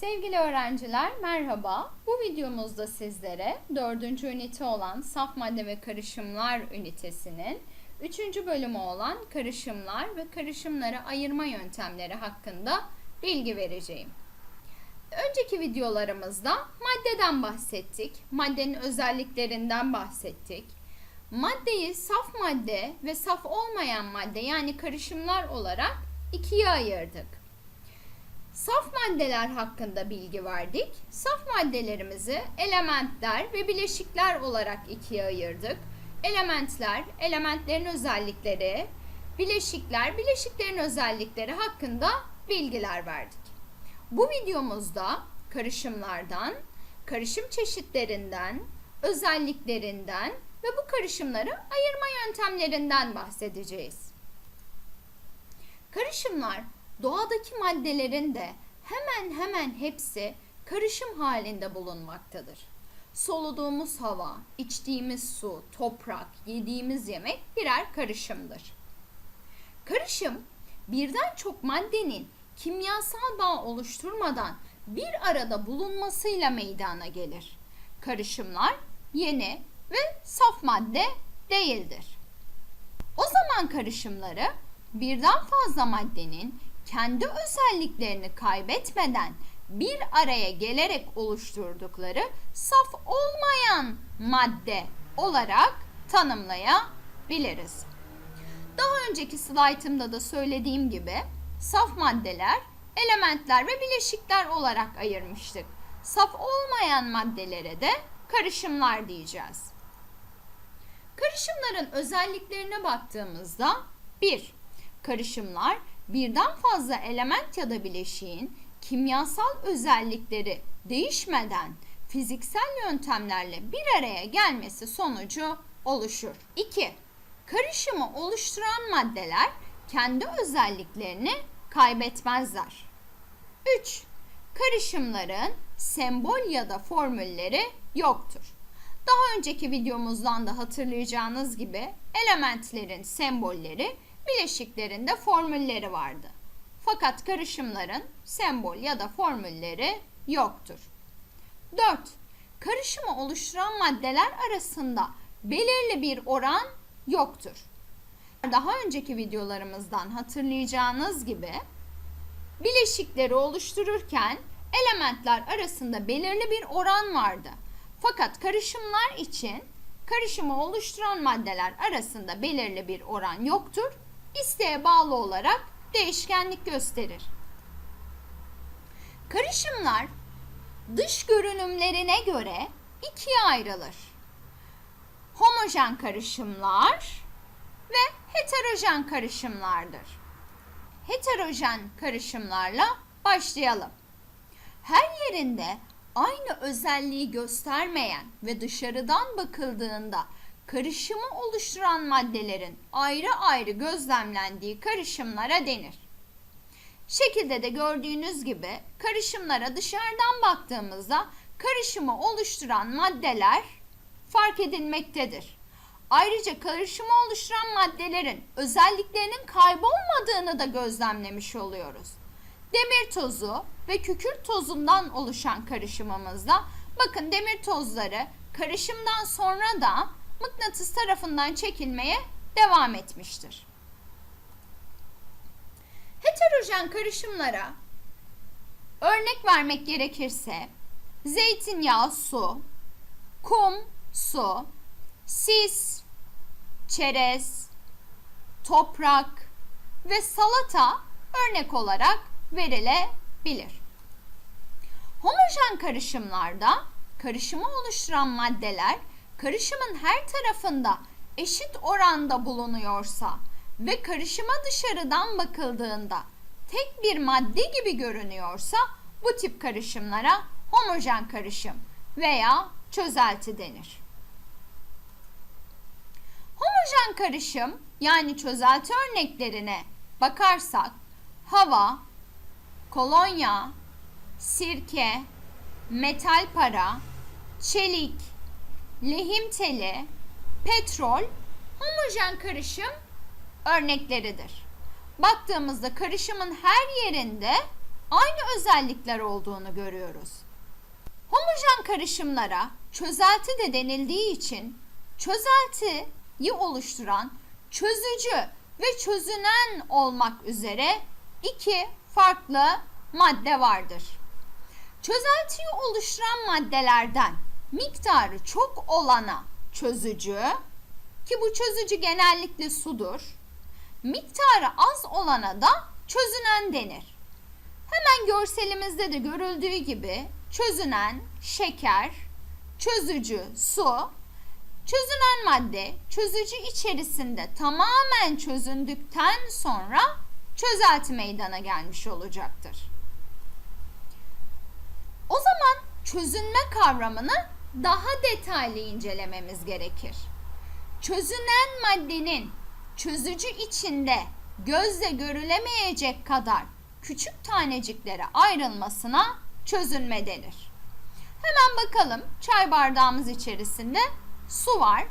Sevgili öğrenciler merhaba. Bu videomuzda sizlere 4. ünite olan saf madde ve karışımlar ünitesinin 3. bölümü olan karışımlar ve karışımları ayırma yöntemleri hakkında bilgi vereceğim. Önceki videolarımızda maddeden bahsettik, maddenin özelliklerinden bahsettik. Maddeyi saf madde ve saf olmayan madde yani karışımlar olarak ikiye ayırdık. Saf maddeler hakkında bilgi verdik. Saf maddelerimizi elementler ve bileşikler olarak ikiye ayırdık. Elementler, elementlerin özellikleri, bileşikler, bileşiklerin özellikleri hakkında bilgiler verdik. Bu videomuzda karışımlardan, karışım çeşitlerinden, özelliklerinden ve bu karışımları ayırma yöntemlerinden bahsedeceğiz. Karışımlar doğadaki maddelerin de hemen hemen hepsi karışım halinde bulunmaktadır. Soluduğumuz hava, içtiğimiz su, toprak, yediğimiz yemek birer karışımdır. Karışım birden çok maddenin kimyasal bağ oluşturmadan bir arada bulunmasıyla meydana gelir. Karışımlar yeni ve saf madde değildir. O zaman karışımları birden fazla maddenin kendi özelliklerini kaybetmeden bir araya gelerek oluşturdukları saf olmayan madde olarak tanımlayabiliriz. Daha önceki slaytımda da söylediğim gibi saf maddeler, elementler ve bileşikler olarak ayırmıştık. Saf olmayan maddelere de karışımlar diyeceğiz. Karışımların özelliklerine baktığımızda 1. Karışımlar birden fazla element ya da bileşiğin kimyasal özellikleri değişmeden fiziksel yöntemlerle bir araya gelmesi sonucu oluşur. 2. Karışımı oluşturan maddeler kendi özelliklerini kaybetmezler. 3. Karışımların sembol ya da formülleri yoktur. Daha önceki videomuzdan da hatırlayacağınız gibi elementlerin sembolleri bileşiklerinde formülleri vardı. Fakat karışımların sembol ya da formülleri yoktur. 4. Karışımı oluşturan maddeler arasında belirli bir oran yoktur. Daha önceki videolarımızdan hatırlayacağınız gibi bileşikleri oluştururken elementler arasında belirli bir oran vardı. Fakat karışımlar için karışımı oluşturan maddeler arasında belirli bir oran yoktur isteğe bağlı olarak değişkenlik gösterir. Karışımlar dış görünümlerine göre ikiye ayrılır. Homojen karışımlar ve heterojen karışımlardır. Heterojen karışımlarla başlayalım. Her yerinde aynı özelliği göstermeyen ve dışarıdan bakıldığında karışımı oluşturan maddelerin ayrı ayrı gözlemlendiği karışımlara denir. Şekilde de gördüğünüz gibi karışımlara dışarıdan baktığımızda karışımı oluşturan maddeler fark edilmektedir. Ayrıca karışımı oluşturan maddelerin özelliklerinin kaybolmadığını da gözlemlemiş oluyoruz. Demir tozu ve kükürt tozundan oluşan karışımımızda bakın demir tozları karışımdan sonra da mıknatıs tarafından çekilmeye devam etmiştir. Heterojen karışımlara örnek vermek gerekirse zeytinyağı su, kum su, sis, çerez, toprak ve salata örnek olarak verilebilir. Homojen karışımlarda karışımı oluşturan maddeler karışımın her tarafında eşit oranda bulunuyorsa ve karışıma dışarıdan bakıldığında tek bir madde gibi görünüyorsa bu tip karışımlara homojen karışım veya çözelti denir. Homojen karışım yani çözelti örneklerine bakarsak hava, kolonya, sirke, metal para, çelik, lehim teli, petrol homojen karışım örnekleridir. Baktığımızda karışımın her yerinde aynı özellikler olduğunu görüyoruz. Homojen karışımlara çözelti de denildiği için çözeltiyi oluşturan çözücü ve çözünen olmak üzere iki farklı madde vardır. Çözeltiyi oluşturan maddelerden miktarı çok olana çözücü ki bu çözücü genellikle sudur. Miktarı az olana da çözünen denir. Hemen görselimizde de görüldüğü gibi çözünen şeker, çözücü su, çözünen madde çözücü içerisinde tamamen çözündükten sonra çözelti meydana gelmiş olacaktır. O zaman çözünme kavramını daha detaylı incelememiz gerekir. Çözünen maddenin çözücü içinde gözle görülemeyecek kadar küçük taneciklere ayrılmasına çözünme denir. Hemen bakalım çay bardağımız içerisinde su var.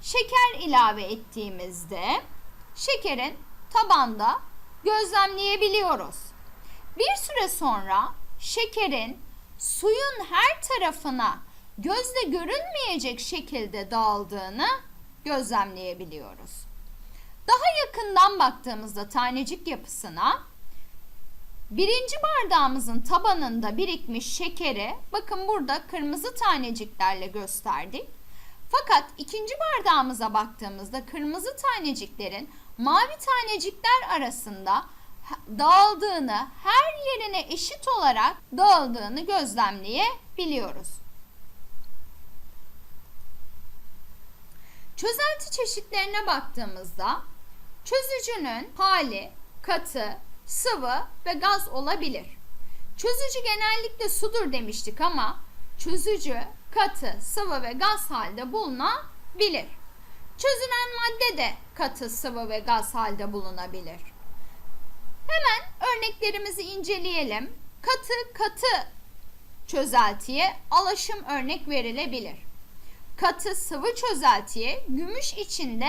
Şeker ilave ettiğimizde şekerin tabanda gözlemleyebiliyoruz. Bir süre sonra şekerin suyun her tarafına gözle görülmeyecek şekilde dağıldığını gözlemleyebiliyoruz. Daha yakından baktığımızda tanecik yapısına birinci bardağımızın tabanında birikmiş şekeri bakın burada kırmızı taneciklerle gösterdik. Fakat ikinci bardağımıza baktığımızda kırmızı taneciklerin mavi tanecikler arasında dağıldığını, her yerine eşit olarak dağıldığını gözlemleyebiliyoruz. Çözelti çeşitlerine baktığımızda çözücünün hali katı, sıvı ve gaz olabilir. Çözücü genellikle sudur demiştik ama çözücü katı, sıvı ve gaz halde bulunabilir. Çözünen madde de katı, sıvı ve gaz halde bulunabilir. Hemen örneklerimizi inceleyelim. Katı katı çözeltiye alaşım örnek verilebilir. Katı sıvı çözeltiye gümüş içinde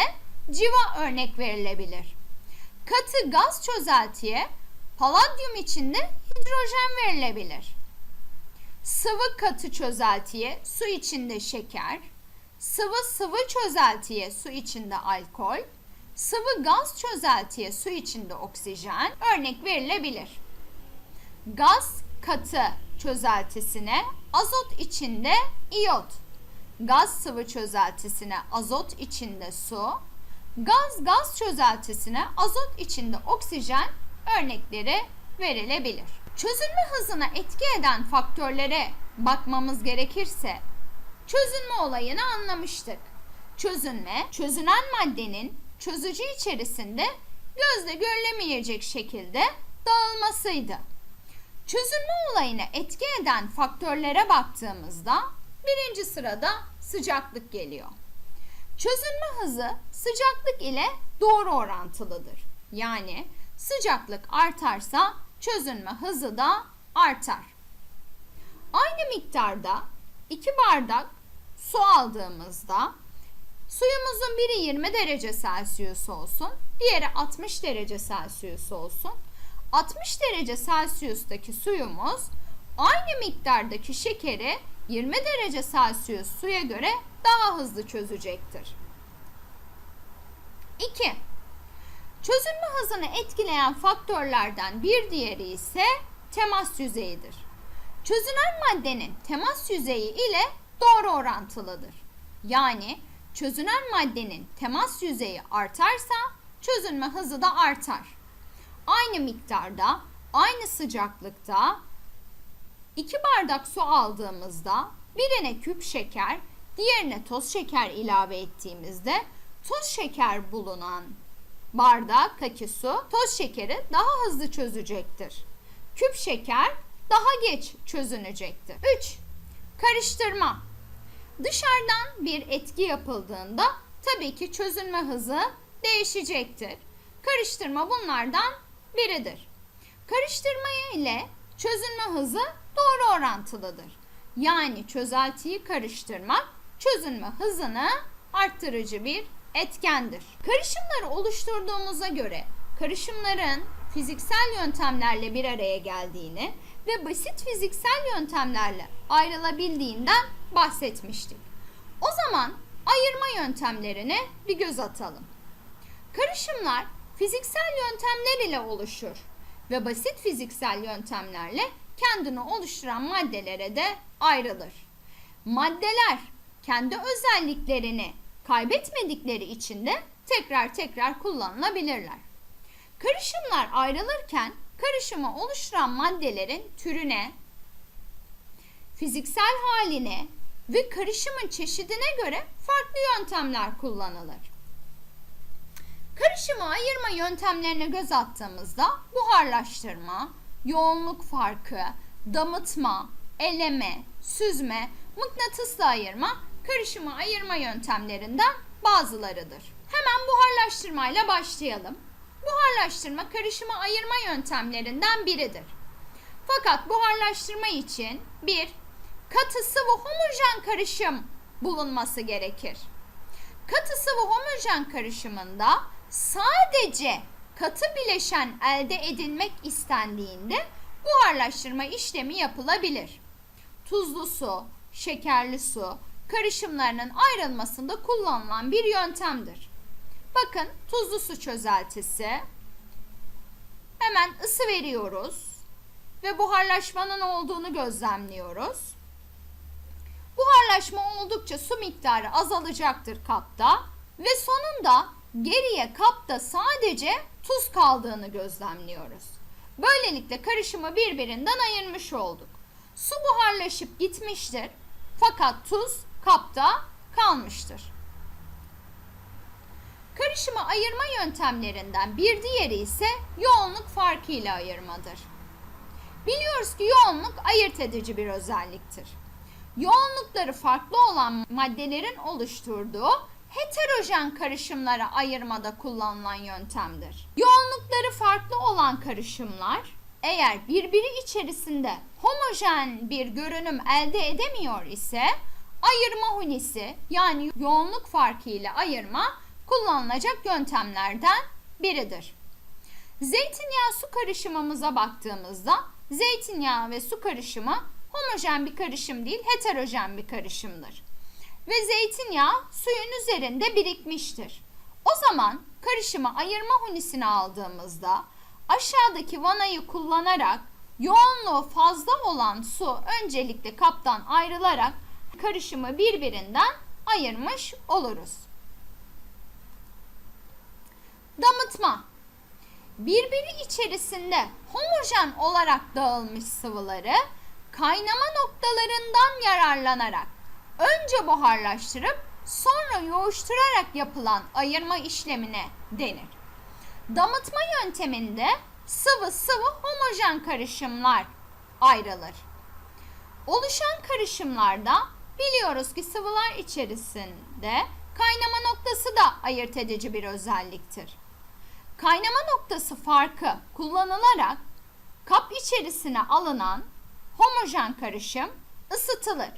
civa örnek verilebilir. Katı gaz çözeltiye paladyum içinde hidrojen verilebilir. Sıvı katı çözeltiye su içinde şeker, sıvı sıvı çözeltiye su içinde alkol, sıvı gaz çözeltiye su içinde oksijen örnek verilebilir. Gaz katı çözeltisine azot içinde iyot, gaz sıvı çözeltisine azot içinde su, gaz gaz çözeltisine azot içinde oksijen örnekleri verilebilir. Çözünme hızına etki eden faktörlere bakmamız gerekirse çözünme olayını anlamıştık. Çözünme, çözünen maddenin çözücü içerisinde gözle görülemeyecek şekilde dağılmasıydı. Çözünme olayına etki eden faktörlere baktığımızda birinci sırada sıcaklık geliyor. Çözünme hızı sıcaklık ile doğru orantılıdır. Yani sıcaklık artarsa çözünme hızı da artar. Aynı miktarda 2 bardak su aldığımızda suyumuzun biri 20 derece Celsius olsun, diğeri 60 derece Celsius olsun. 60 derece Celsius'taki suyumuz aynı miktardaki şekeri 20 derece Celsius suya göre daha hızlı çözecektir. 2. Çözünme hızını etkileyen faktörlerden bir diğeri ise temas yüzeyidir. Çözünen maddenin temas yüzeyi ile doğru orantılıdır. Yani çözünen maddenin temas yüzeyi artarsa çözünme hızı da artar. Aynı miktarda, aynı sıcaklıkta 2 bardak su aldığımızda birine küp şeker, diğerine toz şeker ilave ettiğimizde toz şeker bulunan bardaktaki su toz şekeri daha hızlı çözecektir. Küp şeker daha geç çözünecektir. 3. Karıştırma. Dışarıdan bir etki yapıldığında tabii ki çözünme hızı değişecektir. Karıştırma bunlardan biridir. Karıştırma ile çözünme hızı doğru orantılıdır. Yani çözeltiyi karıştırmak çözünme hızını arttırıcı bir etkendir. Karışımları oluşturduğumuza göre karışımların fiziksel yöntemlerle bir araya geldiğini ve basit fiziksel yöntemlerle ayrılabildiğinden bahsetmiştik. O zaman ayırma yöntemlerine bir göz atalım. Karışımlar fiziksel yöntemler ile oluşur ve basit fiziksel yöntemlerle kendini oluşturan maddelere de ayrılır. Maddeler kendi özelliklerini kaybetmedikleri için de tekrar tekrar kullanılabilirler. Karışımlar ayrılırken karışımı oluşturan maddelerin türüne, fiziksel haline ve karışımın çeşidine göre farklı yöntemler kullanılır. Karışımı ayırma yöntemlerine göz attığımızda buharlaştırma, yoğunluk farkı, damıtma, eleme, süzme, mıknatısla ayırma karışımı ayırma yöntemlerinden bazılarıdır. Hemen buharlaştırmayla başlayalım. Buharlaştırma karışımı ayırma yöntemlerinden biridir. Fakat buharlaştırma için bir katı sıvı homojen karışım bulunması gerekir. Katı sıvı homojen karışımında sadece katı bileşen elde edilmek istendiğinde buharlaştırma işlemi yapılabilir. Tuzlu su, şekerli su karışımlarının ayrılmasında kullanılan bir yöntemdir. Bakın tuzlu su çözeltisi. Hemen ısı veriyoruz ve buharlaşmanın olduğunu gözlemliyoruz. Buharlaşma oldukça su miktarı azalacaktır kapta ve sonunda geriye kapta sadece tuz kaldığını gözlemliyoruz. Böylelikle karışımı birbirinden ayırmış olduk. Su buharlaşıp gitmiştir fakat tuz kapta kalmıştır. Karışımı ayırma yöntemlerinden bir diğeri ise yoğunluk farkı ile ayırmadır. Biliyoruz ki yoğunluk ayırt edici bir özelliktir. Yoğunlukları farklı olan maddelerin oluşturduğu heterojen karışımlara ayırmada kullanılan yöntemdir. Yoğunlukları farklı olan karışımlar eğer birbiri içerisinde homojen bir görünüm elde edemiyor ise ayırma hunisi yani yoğunluk farkı ile ayırma kullanılacak yöntemlerden biridir. Zeytinyağı su karışımımıza baktığımızda zeytinyağı ve su karışımı homojen bir karışım değil heterojen bir karışımdır. Ve zeytinyağı suyun üzerinde birikmiştir. O zaman karışımı ayırma hunisini aldığımızda aşağıdaki vanayı kullanarak yoğunluğu fazla olan su öncelikle kaptan ayrılarak karışımı birbirinden ayırmış oluruz. Damıtma birbiri içerisinde homojen olarak dağılmış sıvıları kaynama noktalarından yararlanarak önce buharlaştırıp sonra yoğuşturarak yapılan ayırma işlemine denir. Damıtma yönteminde sıvı sıvı homojen karışımlar ayrılır. Oluşan karışımlarda biliyoruz ki sıvılar içerisinde kaynama noktası da ayırt edici bir özelliktir. Kaynama noktası farkı kullanılarak kap içerisine alınan homojen karışım ısıtılır.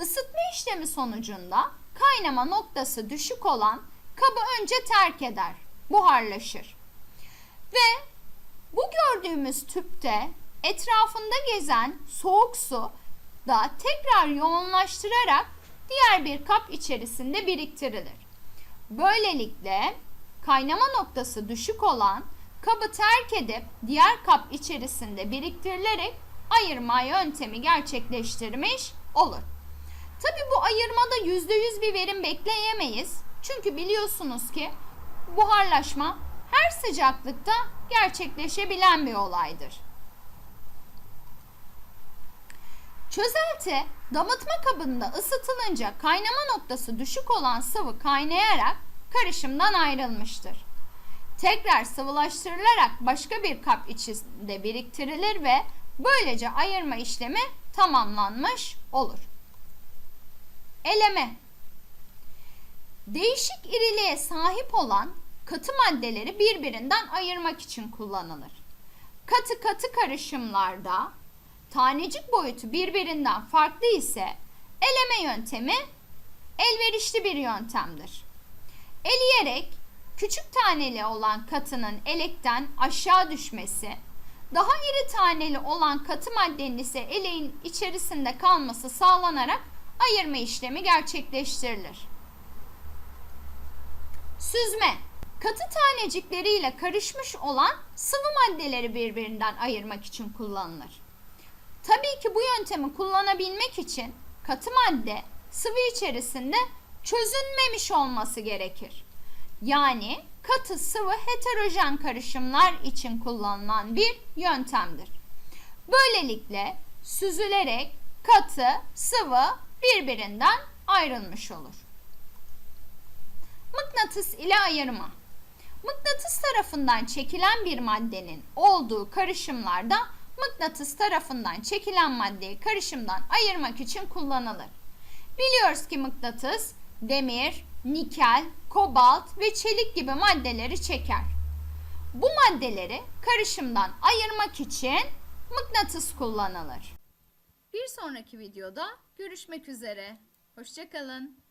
Isıtma işlemi sonucunda kaynama noktası düşük olan kabı önce terk eder, buharlaşır. Ve bu gördüğümüz tüpte etrafında gezen soğuk su da tekrar yoğunlaştırarak diğer bir kap içerisinde biriktirilir. Böylelikle kaynama noktası düşük olan kabı terk edip diğer kap içerisinde biriktirilerek ayırma yöntemi gerçekleştirmiş olur. Tabi bu ayırmada %100 bir verim bekleyemeyiz. Çünkü biliyorsunuz ki buharlaşma her sıcaklıkta gerçekleşebilen bir olaydır. Çözelti damıtma kabında ısıtılınca kaynama noktası düşük olan sıvı kaynayarak karışımdan ayrılmıştır. Tekrar sıvılaştırılarak başka bir kap içinde biriktirilir ve böylece ayırma işlemi tamamlanmış olur. Eleme Değişik iriliğe sahip olan katı maddeleri birbirinden ayırmak için kullanılır. Katı katı karışımlarda tanecik boyutu birbirinden farklı ise eleme yöntemi elverişli bir yöntemdir. Eleyerek küçük taneli olan katının elekten aşağı düşmesi, daha iri taneli olan katı maddenin ise eleğin içerisinde kalması sağlanarak ayırma işlemi gerçekleştirilir. Süzme katı tanecikleriyle karışmış olan sıvı maddeleri birbirinden ayırmak için kullanılır. Tabii ki bu yöntemi kullanabilmek için katı madde sıvı içerisinde çözünmemiş olması gerekir. Yani katı sıvı heterojen karışımlar için kullanılan bir yöntemdir. Böylelikle süzülerek katı sıvı birbirinden ayrılmış olur. Mıknatıs ile ayırma. Mıknatıs tarafından çekilen bir maddenin olduğu karışımlarda mıknatıs tarafından çekilen maddeyi karışımdan ayırmak için kullanılır. Biliyoruz ki mıknatıs demir, nikel, kobalt ve çelik gibi maddeleri çeker. Bu maddeleri karışımdan ayırmak için mıknatıs kullanılır. Bir sonraki videoda görüşmek üzere. Hoşçakalın.